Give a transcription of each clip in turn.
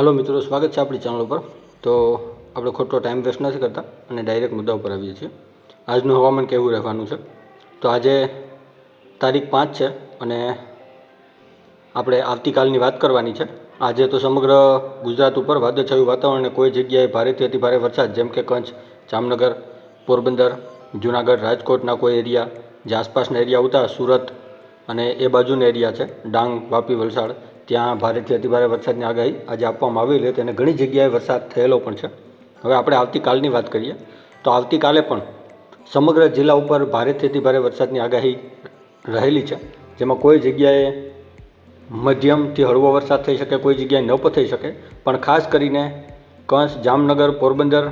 હાલો મિત્રો, સ્વાગત છે આપણી ચેનલ ઉપર. તો આપણે ખોટો ટાઈમ વેસ્ટ નથી કરતા અને ડાયરેક્ટ મુદ્દા ઉપર આવીએ છીએ. આજનું હવામાન કેવું રહેવાનું છે? તો આજે તારીખ પાંચ છે અને આપણે આવતીકાલની વાત કરવાની છે. આજે તો સમગ્ર ગુજરાત ઉપર વાદળછાયું વાતાવરણ અને કોઈ જગ્યાએ ભારેથી અતિભારે વરસાદ, જેમ કે કચ્છ, જામનગર, પોરબંદર, જુનાગઢ, રાજકોટના કોઈ એરિયા જે આસપાસના એરિયા આવતા સુરત અને એ બાજુના એરિયા છે. ડાંગ, વાપી, વલસાડ ત્યાં ભારેથી અતિભારે વરસાદની આગાહી આજે આપવામાં આવેલી હતી અને ઘણી જગ્યાએ વરસાદ થયેલો પણ છે. હવે આપણે આવતીકાલની વાત કરીએ તો આવતીકાલે પણ સમગ્ર જિલ્લા ઉપર ભારેથી અતિભારે વરસાદની આગાહી રહેલી છે. જેમાં કોઈ જગ્યાએ મધ્યમથી હળવો વરસાદ થઈ શકે, કોઈ જગ્યાએ ન પણ થઈ શકે. પણ ખાસ કરીને કંસ જામનગર, પોરબંદર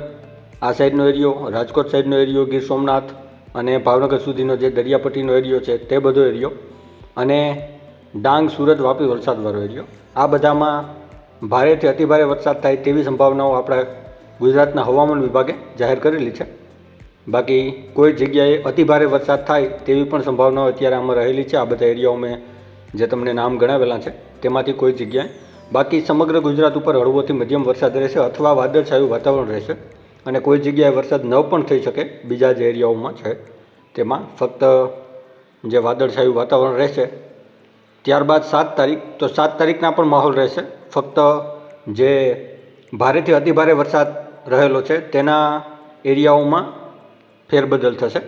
આ સાઈડનો એરિયો, રાજકોટ સાઈડનો એરિયો, ગીર સોમનાથ અને ભાવનગર સુધીનો જે દરિયાપટ્ટીનો એરિયો છે તે બધો એરિયો. અને ડાંગ, સુરત વાપી વરસાદ એરિયો આ બધામાં ભારેથી અતિભારે વરસાદ થાય તેવી સંભાવનાઓ આપણા ગુજરાતના હવામાન વિભાગે જાહેર કરેલી છે. બાકી કોઈ જગ્યાએ અતિભારે વરસાદ થાય તેવી પણ સંભાવનાઓ અત્યારે આમાં રહેલી છે. આ બધા એરિયાઓ મેં જે તમને નામ ગણાવેલા છે, તેમાંથી કોઈ જગ્યાએ. બાકી સમગ્ર ગુજરાત ઉપર હળવોથી મધ્યમ વરસાદ રહેશે અથવા વાદળછાયું વાતાવરણ રહેશે અને કોઈ જગ્યાએ વરસાદ ન પણ થઈ શકે બીજા જે એરિયાઓમાં છે. તેમાં ફક્ત જે વાદળછાયું વાતાવરણ રહેશે ત્યારબાદ સાત તારીખ, તો સાત તારીખના પણ માહોલ રહેશે. ફક્ત જે ભારેથી અતિભારે વરસાદ રહેલો છે, તેના એરિયાઓમાં ફેરબદલ થશે.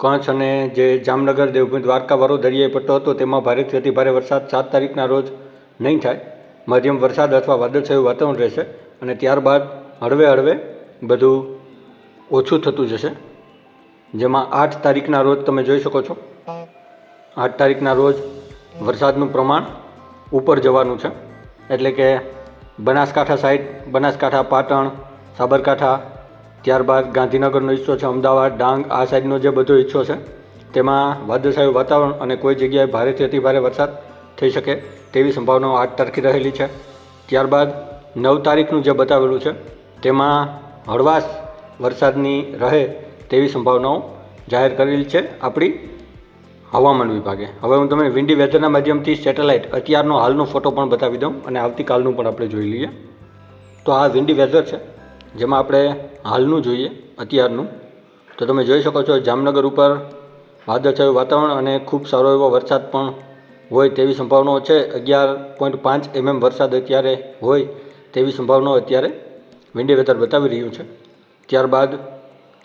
કચ્છ અને જે જામનગર, દેવભૂમિ દ્વારકાવાળો દરિયાઈ પટ્ટો હતો, તેમાં ભારેથી અતિભારે વરસાદ સાત તારીખના રોજ નહીં થાય. મધ્યમ વરસાદ અથવા વાદળછાયું વાતાવરણ રહેશે અને ત્યારબાદ હળવે હળવે બધું ઓછું થતું જશે. જેમાં આઠ તારીખના રોજ તમે જોઈ શકો છો. આઠ તારીખના રોજ વરસાદનું પ્રમાણ ઉપર જવાનું છે. એટલે કે બનાસકાંઠા સાઈડ, બનાસકાંઠા, પાટણ, સાબરકાંઠા, ત્યારબાદ ગાંધીનગરનો હિસ્સો છે, અમદાવાદ, ડાંગ, આ સાઈડનો જે બધો હિસ્સો છે, તેમાં વાદળછાયું વાતાવરણ અને કોઈ જગ્યાએ ભારેથી અતિભારે વરસાદ થઈ શકે તેવી સંભાવનાઓ આઠ તારીખે રહેલી છે. ત્યારબાદ નવ તારીખનું જે બતાવેલું છે, તેમાં હળવાશ વરસાદની રહે તેવી સંભાવનાઓ જાહેર કરેલી છે આપણી હવામાન વિભાગે. હવે હું તમને વિન્ડી વેધરના માધ્યમથી સેટેલાઇટ અત્યારનો હાલનો ફોટો પણ બતાવી દઉં અને આવતીકાલનું પણ આપણે જોઈ લઈએ. તો આ વિન્ડી વેધર છે, જેમાં આપણે હાલનું જોઈએ, અત્યારનું. તો તમે જોઈ શકો છો જામનગર ઉપર વાદળછાયું વાતાવરણ અને ખૂબ સારો એવો વરસાદ પણ હોય તેવી સંભાવનાઓ છે. અગિયાર પોઈન્ટ પાંચ એમએમ વરસાદ અત્યારે હોય તેવી સંભાવનાઓ અત્યારે વિન્ડી વેધર બતાવી રહ્યું છે. ત્યારબાદ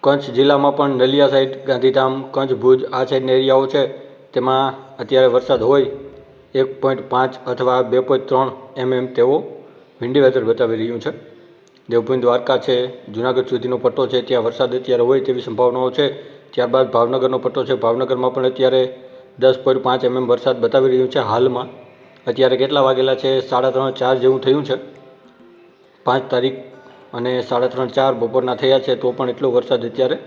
કચ્છ જિલ્લામાં પણ નલિયા સાઈડ, ગાંધીધામ કચ્છ ભુજ આ સાઈડના એરિયાઓ છે. તેમાં અત્યારે વરસાદ હોય એક પોઈન્ટ પાંચ અથવા બે પોઈન્ટ ત્રણ એમએમ તેઓ વિન્ડી વેધર બતાવી રહ્યું છે. દેવભૂમિ દ્વારકા છે, જુનાગઢ સુધીનો પટ્ટો છે, ત્યાં વરસાદ અત્યારે હોય તેવી સંભાવનાઓ છે. ત્યારબાદ ભાવનગરનો પટ્ટો છે, ભાવનગરમાં પણ અત્યારે દસ પોઈન્ટ પાંચ એમએમ વરસાદ બતાવી રહ્યું છે હાલમાં. અત્યારે કેટલા વાગેલા છે? સાડા ત્રણ, ચાર જેવું થયું છે. પાંચ તારીખ અને સાડા ત્રણ ચાર બપોરના થયા છે, તો પણ એટલો વરસાદ અત્યારે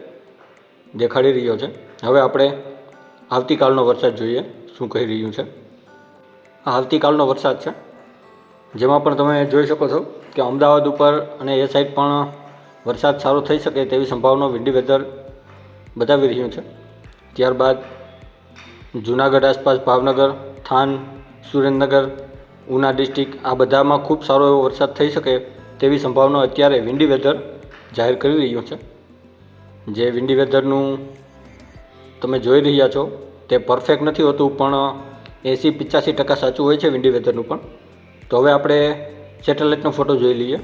દેખાડી રહ્યો છે. હવે આપણે આવતીકાલનો વરસાદ જોઈએ, શું કહી રહ્યું છે. આ આવતીકાલનો વરસાદ છે, જેમાં પણ તમે જોઈ શકો છો કે અમદાવાદ ઉપર અને એ સાઈડ પણ વરસાદ સારો થઈ શકે તેવી સંભાવના વિન્ડી વેધર બતાવી રહ્યું છે. ત્યારબાદ જૂનાગઢ આસપાસ ભાવનગર, થાન, સુરેન્દ્રનગર, ઉના ડિસ્ટ્રિક્ટ આ બધામાં ખૂબ સારો એવો વરસાદ થઈ શકે તેવી સંભાવના અત્યારે વિન્ડી વેધર જાહેર કરી રહ્યું છે. જે વિન્ડી વેધરનું તમે જોઈ રહ્યા છો, તે પરફેક્ટ નથી હોતું, પણ એંસી પચાસી ટકા સાચું હોય છે વિન્ડી વેધરનું પણ. તો હવે આપણે સેટેલાઇટનો ફોટો જોઈ લઈએ.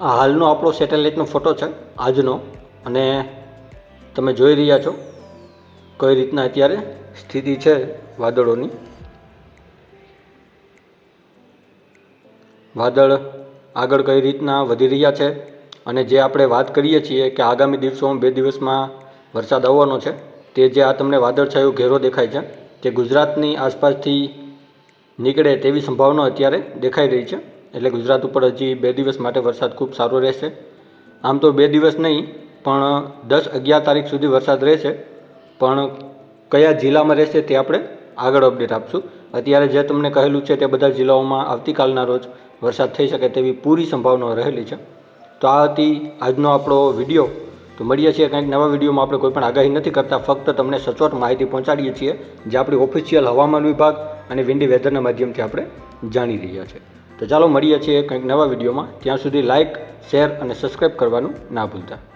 આ હાલનો આપણો સેટેલાઇટનો ફોટો છે, આજનો. અને તમે જોઈ રહ્યા છો કઈ રીતના અત્યારે સ્થિતિ છે વાદળોની. વાદળ આગળ કઈ રીતના વધી રહ્યા છે? અને જે આપણે વાત કરીએ છીએ કે આગામી દિવસોમાં બે દિવસમાં વરસાદ આવવાનો છે, તે જે આ તમને વાદળછાયું ઘેરો દેખાય છે, તે ગુજરાતની આસપાસથી નીકળે તેવી સંભાવના અત્યારે દેખાઈ રહી છે. એટલે ગુજરાત ઉપર હજી બે દિવસ માટે વરસાદ ખૂબ સારો રહેશે. આમ તો બે દિવસ નહીં, પણ દસ અગિયાર તારીખ સુધી વરસાદ રહેશે. પણ કયા જિલ્લામાં રહેશે તે આપણે આગળ અપડેટ આપશું. અત્યારે જે તમને કહેલું છે તે બધા જિલ્લાઓમાં આવતીકાલના રોજ વરસાદ થઈ શકે તેવી પૂરી સંભાવના રહેલી છે. તો આ હતી આજનો આપણો વીડિયો. તો મળીએ છીએ કંઈક નવા વિડીયોમાં. આપણે કોઈ પણ આગાહી નથી કરતા. ફક્ત તમને સચોટ માહિતી પહોંચાડીએ છીએ જે આપણી ઓફિશિયલ હવામાન વિભાગ અને વિન્ડી વેધરના માધ્યમથી આપણે જાણી રહ્યા છે. તો ચાલો મળીએ છીએ કંઈક નવા વિડીયોમાં. ત્યાં સુધી લાઇક શેર અને સબસ્ક્રાઈબ કરવાનું ના ભૂલતા.